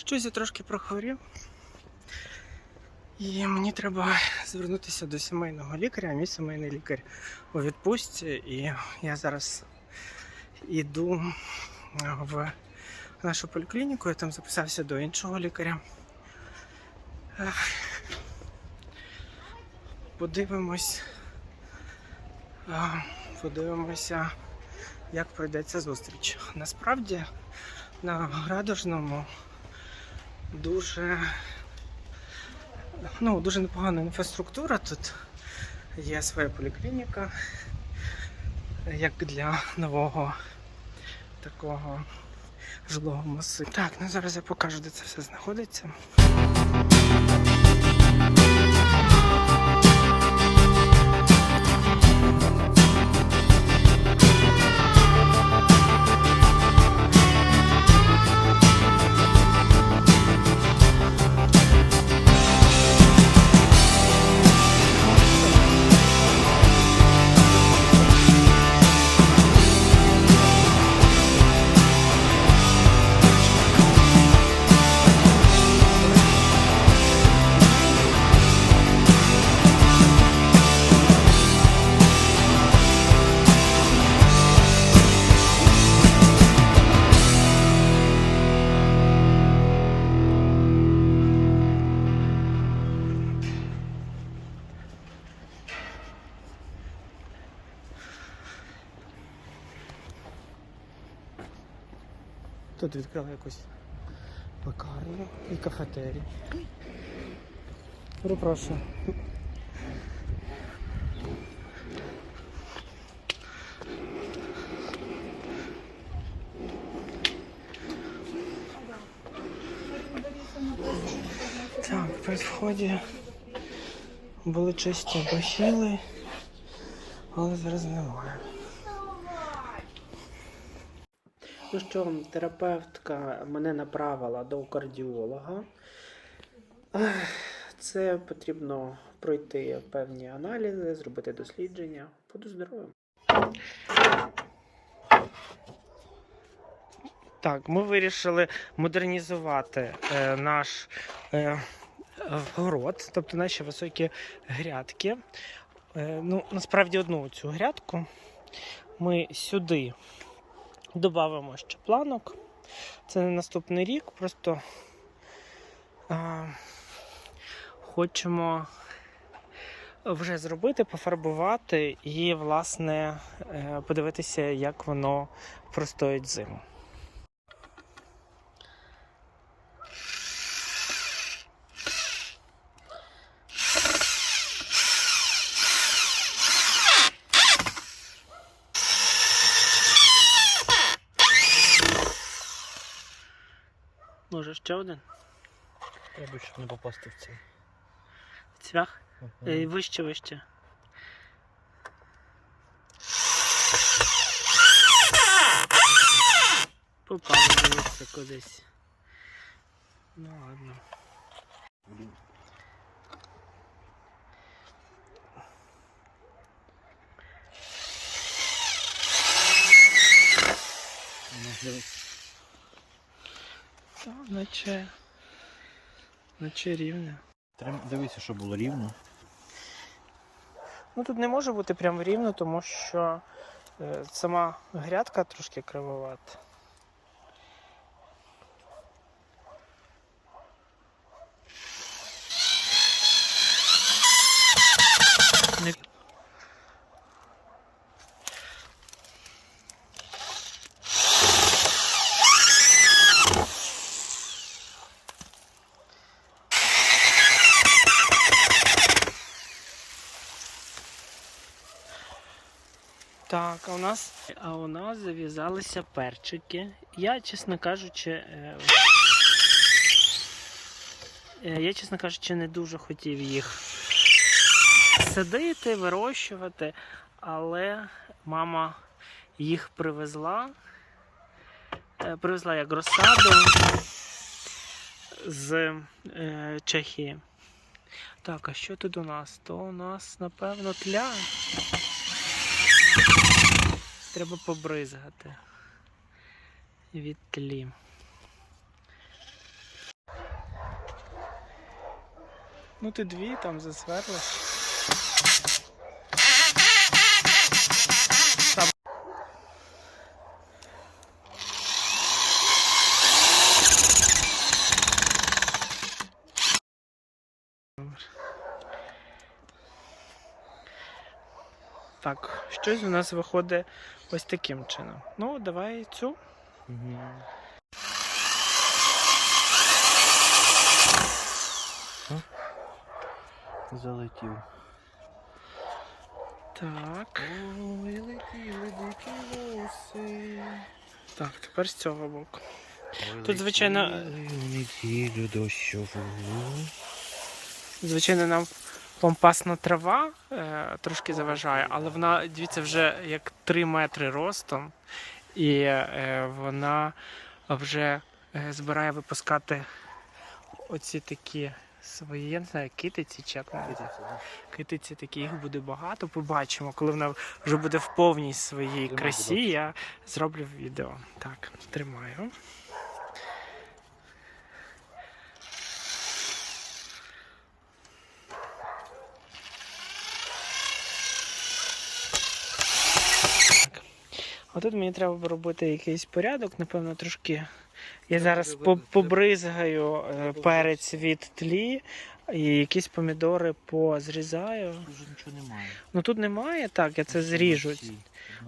Щось я трошки прохворів. І мені треба звернутися до сімейного лікаря, а мій сімейний лікар у відпустці. І я зараз йду в нашу поліклініку, я там записався до іншого лікаря. Подивимось. Подивимося, як пройде зустріч. Насправді на Радужному дуже, ну, дуже непогана інфраструктура. Тут є своя поліклініка, як для нового такого жилого масиву. Так, ну зараз я покажу, де це все знаходиться. Тут відкрили якусь пекарню і кафетерію. Перепрошую. Так, при вході були чисті бахіли, але зараз немає. Ну що, терапевтка мене направила до кардіолога. Це потрібно пройти певні аналізи, зробити дослідження. Буду здоровим. Так, ми вирішили модернізувати е, наш е, город, тобто наші високі грядки. Е, ну, насправді одну цю грядку ми сюди Добавимо ще планок. Це не наступний рік, просто а, хочемо вже зробити, пофарбувати і, власне, е, подивитися, як воно простоїть зиму. Може, ще один? Треба, щоб не попасти в цей. Цвях? Е, Вище, вище. Попав дивиться кудись. Ну ладно. Так, наче. Наче рівне. Треба дивитися, щоб було рівно. Ну тут не може бути прямо рівно, тому що е, сама грядка трошки кривовата. Не- Так, а у нас, а у нас зав'язалися перчики. Я, чесно кажучи, е, е, я, чесно кажучи, не дуже хотів їх садити, вирощувати, але мама їх привезла. Е, Привезла як розсаду з Чехії. Так, а що тут у нас? То у нас, напевно, тля треба побризгати від тлі. Ну ти дві там засверлиш. Так, щось у нас виходить ось таким чином. Ну, давай цю. Угу. Залетів. Так. Ой, летіли дикі лоси. Так, тепер з цього боку. Тут, звичайно- У неділю дощову. Звичайно, нам помпасна трава е, трошки заважає, але вона, дивіться, вже як 3 метри ростом, і е, вона вже е, збирає випускати оці такі свої, я не знаю, китиці чи як вони китиці такі, їх буде багато. Побачимо, коли вона вже буде в повній своїй красі, я зроблю відео. Так, тримаю. А тут мені треба робити якийсь порядок, напевно, трошки. Я зараз побризгаю е, перець від тлі і якісь помідори позрізаю. Тут вже нічого немає. Ну тут немає, так, я це зріжу.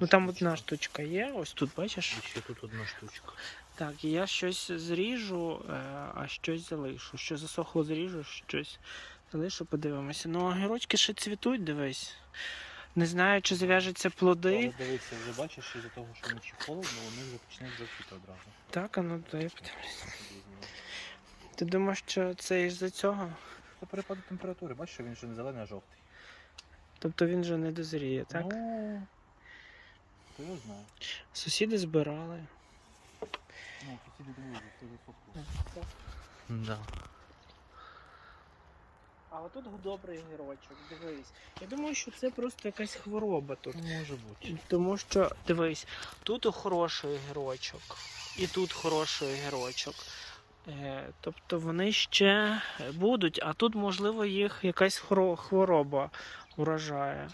Ну там одна штучка є, ось тут, бачиш? І ще тут одна штучка. Так, і я щось зріжу, е, а щось залишу. Що засохло, зріжу, щось залишу, подивимося. Ну, огірочки ще цвітуть, дивись. Не знаю, чи зав'яжуться плоди. Але дивися, вже бачиш, із-за того, що вночі холодно, вони вже починають жовтіти одразу. Так, а ну дай я подивлюсь. Ти думаєш, що це із-за цього? Це перепаду температури, бачиш, що він вже не зелений, а жовтий. Тобто він вже не дозріє, так? Ну, то я знаю. Сусіди збирали. Ну, сусіди дивують, це засохло. Да. А отут добрий гірочок, дивись. Я думаю, що це просто якась хвороба тут. Може бути. Тому що, дивись, тут хороший гірочок, і тут хороший гірочок. Е, тобто вони ще будуть, а тут, можливо, їх якась хвороба уражає.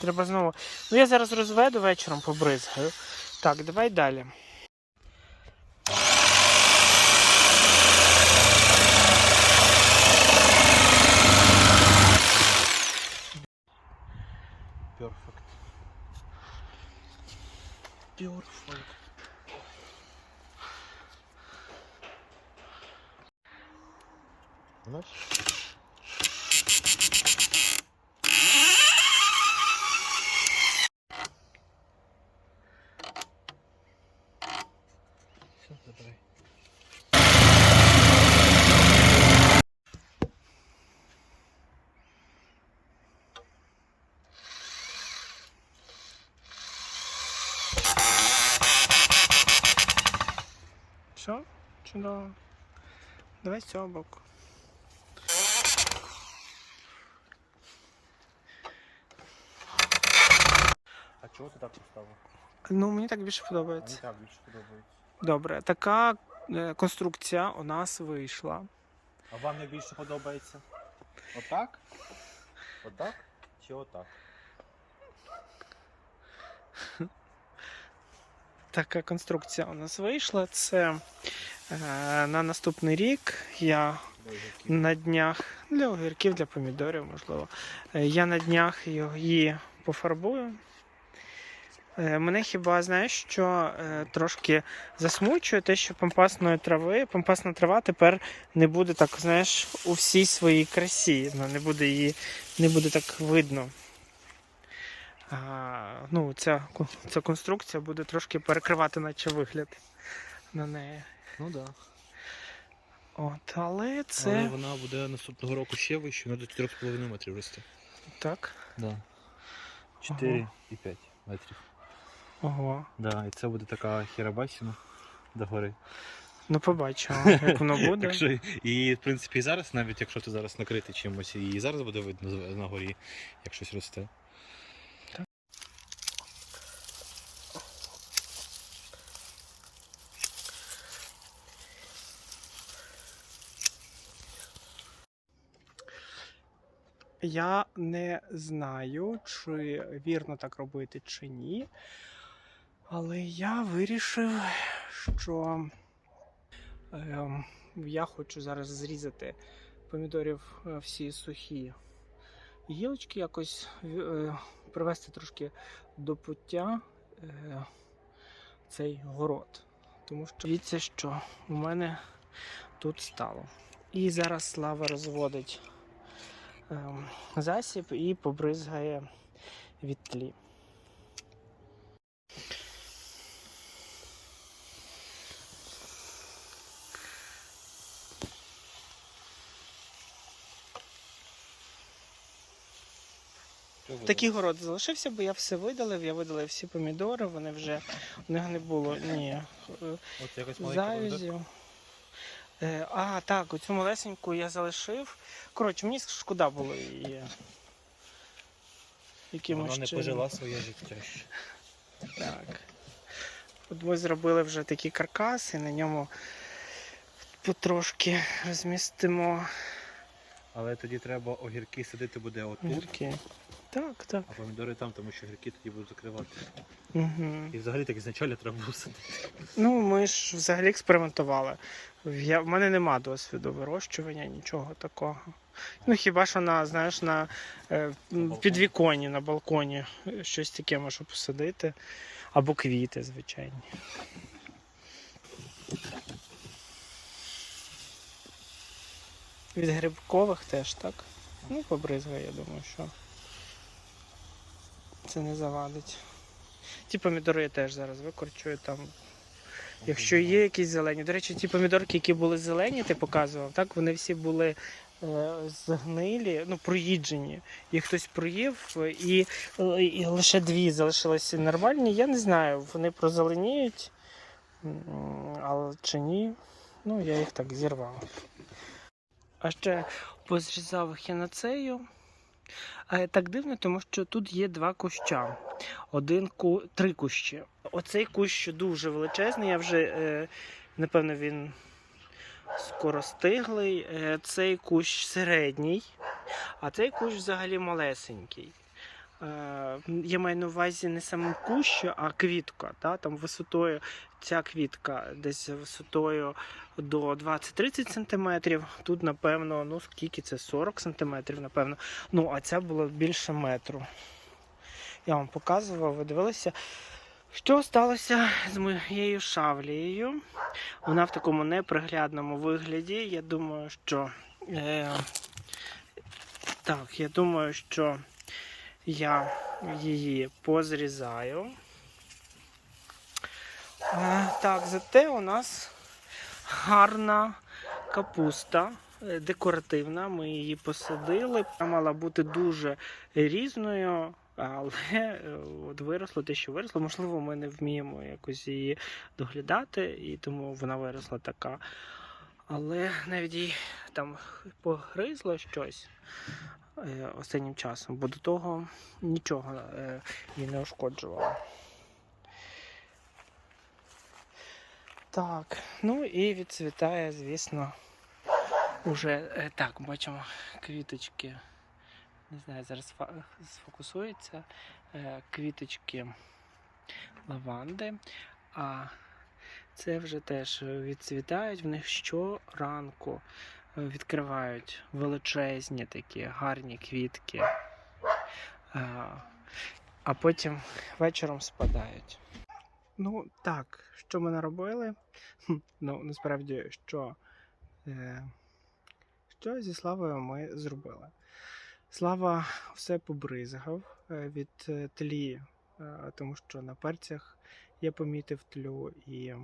Треба знову. Ну, я зараз розведу вечором побризгаю. Так, давай далі. Перфект. Перфект. Бачиш? Все, забирай. Все? Чудово. Давай з цього боку. А чого ти так поставив? Ну, мені так більше Мені подобається. так більше подобається. Добре, така е, конструкція у нас вийшла. А вам як більше подобається? Отак? Отак? Чи отак? Така конструкція у нас вийшла. Це на наступний рік я на днях для огірків, для помідорів, можливо. Е, Я на днях її пофарбую. Е, Мене хіба знаєш, що е, трошки засмучує те, що помпасної трави, помпасна трава тепер не буде так, знаєш, у всій своїй красі. Ну, не буде її, не буде так видно. А, ну, ця, ця конструкція буде трошки перекривати, наче вигляд на неї. Ну так. Да. От, але це Але вона буде наступного року ще вище, вона до 4,5 метрів росте. так. Да. 4 і 5 метрів. Ого. Да, і це буде така хірабасіна до гори. Ну, побачимо, як воно буде. Так що, і в принципі і зараз, навіть якщо ти зараз накритий чимось, і зараз буде видно на горі, як щось росте. Я не знаю, чи вірно так робити, чи ні. Але я вирішив, що ем, я хочу зараз зрізати помідорів е, всі сухі гілочки, якось е, привести трошки до пуття е, цей город. Тому що дивіться, що у мене тут стало. І зараз Слава розводить засіб і побризгає від тлі. Такий город залишився, бо я все видалив, я видалив всі помідори, вони вже у них не було ні завязів. Е, а, так, оцю малесеньку я залишив. Коротше, мені шкода було її. Вона не пожила своє життя. ще. Так. От ми зробили вже такі каркаси, на ньому потрошки розмістимо Але тоді треба огірки садити буде отут, гірки. Так, так. а помідори там, тому що огірки тоді будуть закривати. Угу. І взагалі так ізначально треба було садити. Ну, ми ж взагалі експериментували. Я, в мене нема досвіду вирощування, нічого такого. Ну, хіба що на, знаєш, на е, м, балконі. підвіконні, на балконі щось таке можу посадити. Або квіти, звичайні. Від грибкових теж, так? Ну, побризгає, я думаю, що це не завадить. Ті помідори я теж зараз викорчую там Якщо є якісь зелені. До речі, ті помідорки, які були зелені, ти показував, так вони всі були е, згнилі, ну, проїджені. Їх хтось проїв, і, е, і лише дві залишилися нормальні. Я не знаю, вони прозеленіють, але чи ні. Ну, я їх так зірвав. А ще позрізав хінацею. Е, Так дивно, тому що тут є два куща. Один ку... три кущі. Оцей кущ дуже величезний. Я вже е, напевно він скоро стиглий. Е, Цей кущ середній, а цей кущ взагалі малесенький. Е, Я маю на увазі не сам кущ, а квітка. Та? Там висотою ця квітка десь висотою до 20-30 см. Тут, напевно, ну скільки це? 40 см, напевно. Ну, а ця була більше метру. Я вам показував, ви дивилися. Що сталося з моєю шавлією? Вона в такому неприглядному вигляді. Я думаю, що. Е, так, я думаю, що я її позрізаю. Е, так, зате у нас гарна капуста е, декоративна. Ми її посадили. Вона мала бути дуже різною, але е, от виросло те, що виросло. Можливо, ми не вміємо якось її доглядати, і тому вона виросла така. Але навіть їй там погризло щось останнім часом, бо до того нічого її не ушкоджувало. Так, ну і відцвітає, звісно, уже е, так, бачимо квіточки. Не знаю, зараз сфокусується. Е, квіточки лаванди. А це вже теж відцвітають. В них щоранку е, відкривають величезні такі гарні квітки. А потім вечором спадають. Ну, так, що ми наробили? Ну, насправді, що, е, що зі Славою ми зробили? Слава все побризгав е, від е, тлі, тому що на перцях я помітив тлю і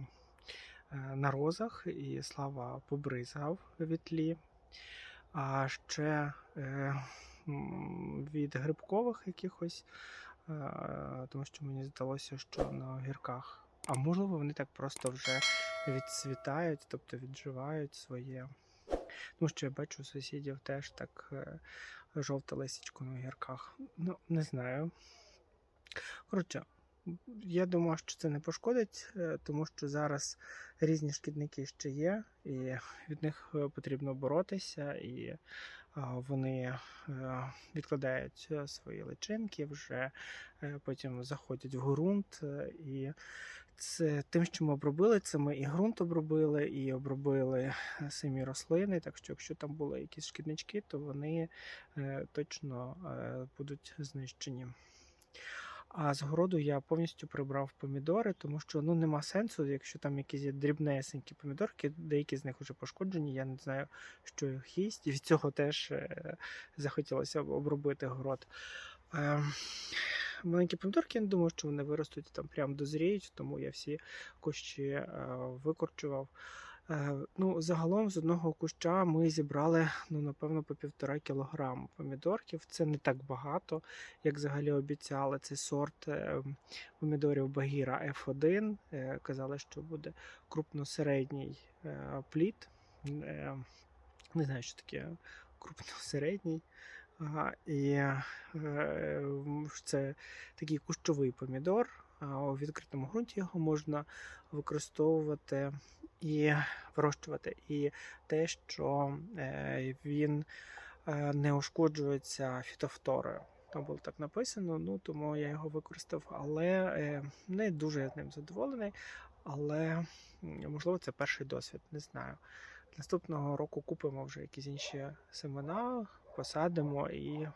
на розах, і Слава побризгав від тлі. А ще від грибкових якихось, тому що мені здалося, що на огірках. А можливо, вони так просто вже відцвітають, тобто відживають своє. Тому що я бачу сусідів теж так е, жовте лисичко на огірках. Ну, не знаю. Коротше, я думаю, що це не пошкодить, е, тому що зараз різні шкідники ще є, і від них е, потрібно боротися. І вони е, відкладають е, свої личинки, вже е, потім заходять в ґрунт. І це тим, що ми обробили, це ми і ґрунт обробили, і обробили самі рослини. Так що, якщо там були якісь шкіднички, то вони точно будуть знищені. А з городу я повністю прибрав помідори, тому що ну нема сенсу, якщо там якісь є дрібнесенькі помідорки, деякі з них вже пошкоджені, я не знаю, що їх їсть, і від цього теж е, захотілося обробити город. Е, маленькі помідорки, я не думаю, що вони виростуть там прям дозріють, тому я всі кущі е, викорчував. Е, ну, загалом з одного куща ми зібрали, ну, напевно, по півтора кілограму помідорків. Це не так багато, як взагалі обіцяли. Це сорт е, помідорів Багіра F1. Е, казали, що буде крупно-середній плід. Не знаю, що таке крупно-середній. Ага, і це такий кущовий помідор. У відкритому ґрунті його можна використовувати і вирощувати. І те, що е, він е, не ушкоджується фітофторою. Там було так написано, ну тому я його використав, але е, не дуже я з ним задоволений. Але можливо це перший досвід, не знаю. Наступного року купимо вже якісь інші семена, посадимо, і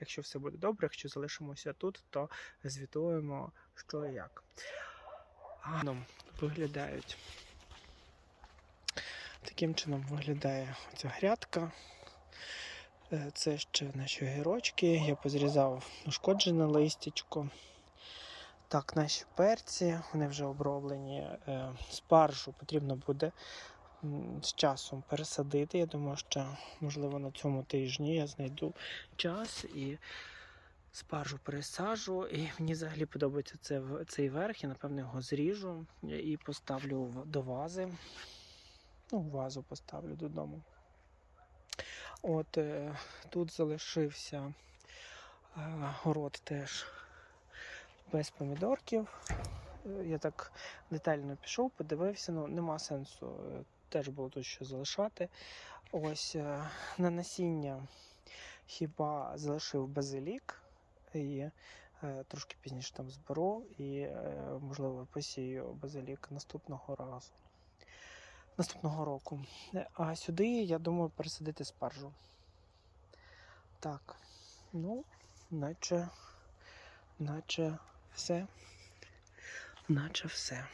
якщо все буде добре, якщо залишимося тут, то звітуємо, що і як. Гарно виглядають. Таким чином виглядає ця грядка. Е, Це ще наші гірочки. Я позрізав ушкоджене листячко. Так, наші перці, вони вже оброблені. Е, Спаржу потрібно буде з часом пересадити. Я думаю, що можливо на цьому тижні я знайду час і спаржу пересаджу. І мені взагалі подобається це, цей верх. Я напевно його зріжу і поставлю до вази. Ну, вазу поставлю додому. От е, тут залишився е, город теж без помідорків. Е, Я так детально пішов, подивився, ну нема сенсу. Теж було тут що залишати. Ось е, на насіння хіба залишив базилік і е, трошки пізніше там зберу і, е, можливо, посію базилік наступного разу. Наступного року. А сюди, я думаю, пересадити спаржу. Так, ну, наче, наче все. Наче все.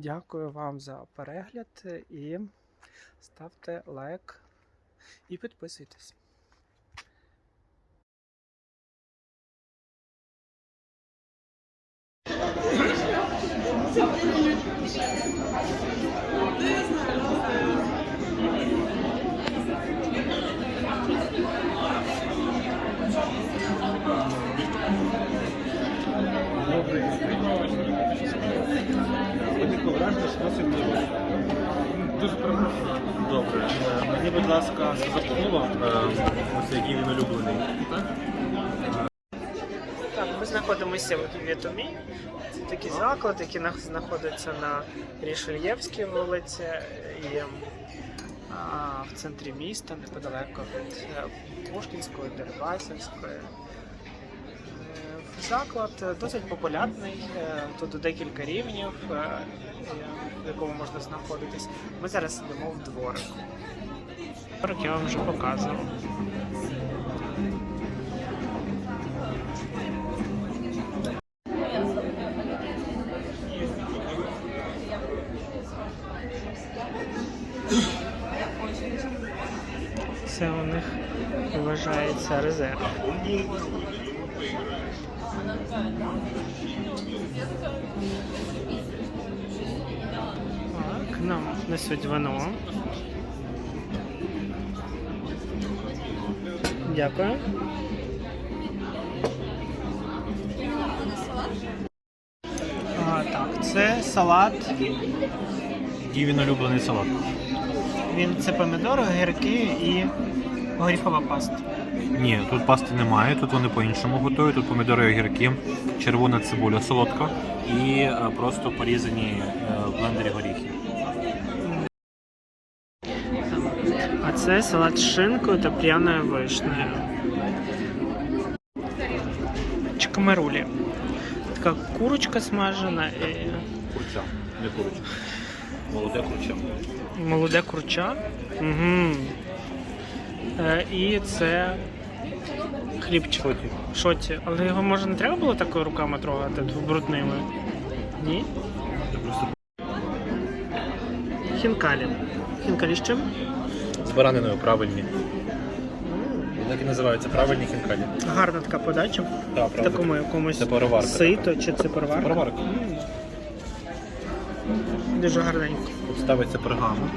Дякую вам за перегляд і ставте лайк і підписуйтесь. Дуже добре. Е, Мені, будь ласка, запахнуло, ось який він улюблений. Так, ми знаходимося в Вітомі. Це такий заклад, який нах- знаходиться на Рішельєвській вулиці і а, в центрі міста, неподалеко від е, Пушкінської, Дерибасівської. Е, Заклад досить популярний, е, тут декілька рівнів, е, в якому можна знаходитись. Ми зараз йдемо в дворик. Дворик я вам вже показував. Це у них вважається резерв. Так, нам несуть вино. Дякую. А, так, це салат. Який він улюблений салат. Він це помідори, огірки і горіхова паста. Ні, тут пасти немає, тут вони по-іншому готують. Тут помідори огірки, червона цибуля солодка і е, просто порізані е, в блендері горіхи. А Це салат з шинкою та пряною вишнею. Чкамарулі. Така курочка смажена і Курча, не курочка. Молоде курча. молоде курча. Угу. І це хлібчик. Шоті. Шоті. Але його може не треба було такою руками трогати брудними? Ні? Хінкалі. Хінкалі з чим? з бараниною правильні. Так і називаються правильні хінкалі. Гарна така подача. Так, В такому якомусь Це пароварка сито чи це пароварка. Пароварка. Дуже гарненько. Ставиться пергамент.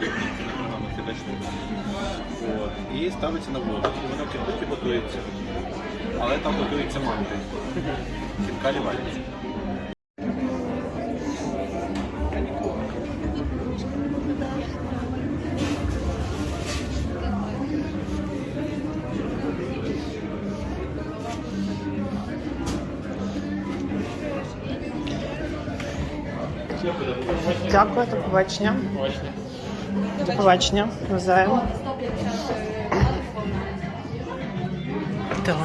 Пергамент. От. І ставиться на воду. І воно кипить і готується. Але там готується манти. Хінкалі варять. Дякую, до побачення. До побачення. Навзаєм. Так.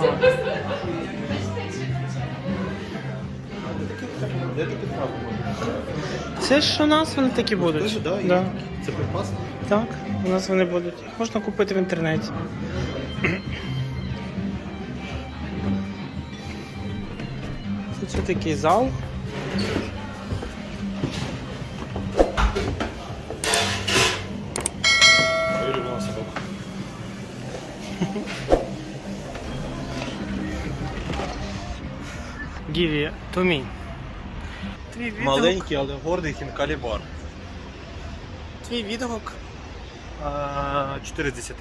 Це ж у нас вони такі будуть. Да. Це припас? Так, у нас вони будуть. Їх можна купити в інтернеті. Це такий зал. To me. Твій відгук, Маленький, але гордий хінкалі бар. твій відгук. 4 з 10.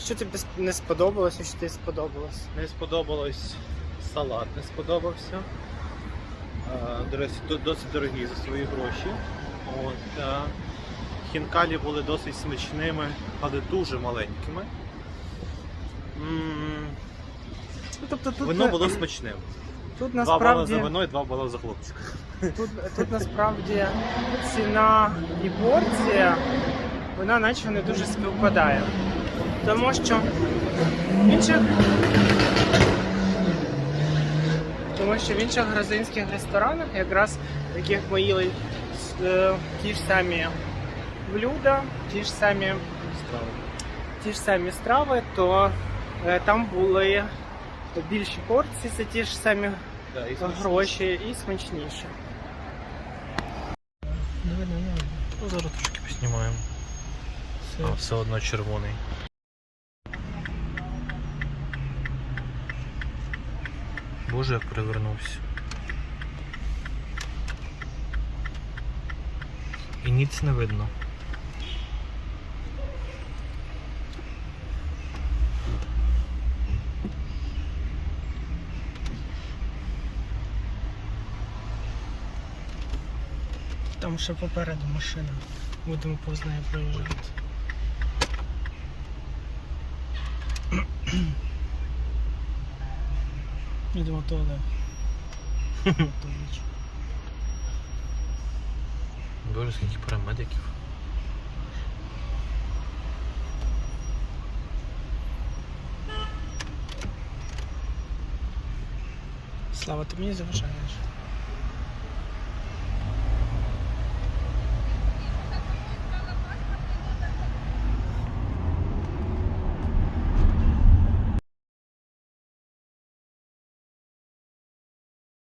Що тобі сп- не сподобалося, що тобі сподобалось? Не сподобалось салат, не сподобався. Е, До речі, до- досить дорогі за свої гроші. От, е, хінкалі були досить смачними, але дуже маленькими. М, Ну, тобто тут, Вино на- було смачним. Тут Два бали за вино і два бали за хлопчика. тут, тут насправді ціна і порція, вона наче не дуже співпадає. Тому що в інших, тому що в інших грузинських ресторанах, якраз яких ми їли е, ті ж самі блюда, ті ж самі ті ж самі страви, то е, там були більші порції за ті ж самі Да, і гроші і смачніше. Ну, зараз трошки поснімаємо. А, все одно червоний. Боже, як перевернувся. І ніц не видно. Там ще попереду машина. Будемо повз нею проїжджати. Йдемо. Туалет. Боже, скільки парамедиків. Слава, ти мені заважаєш.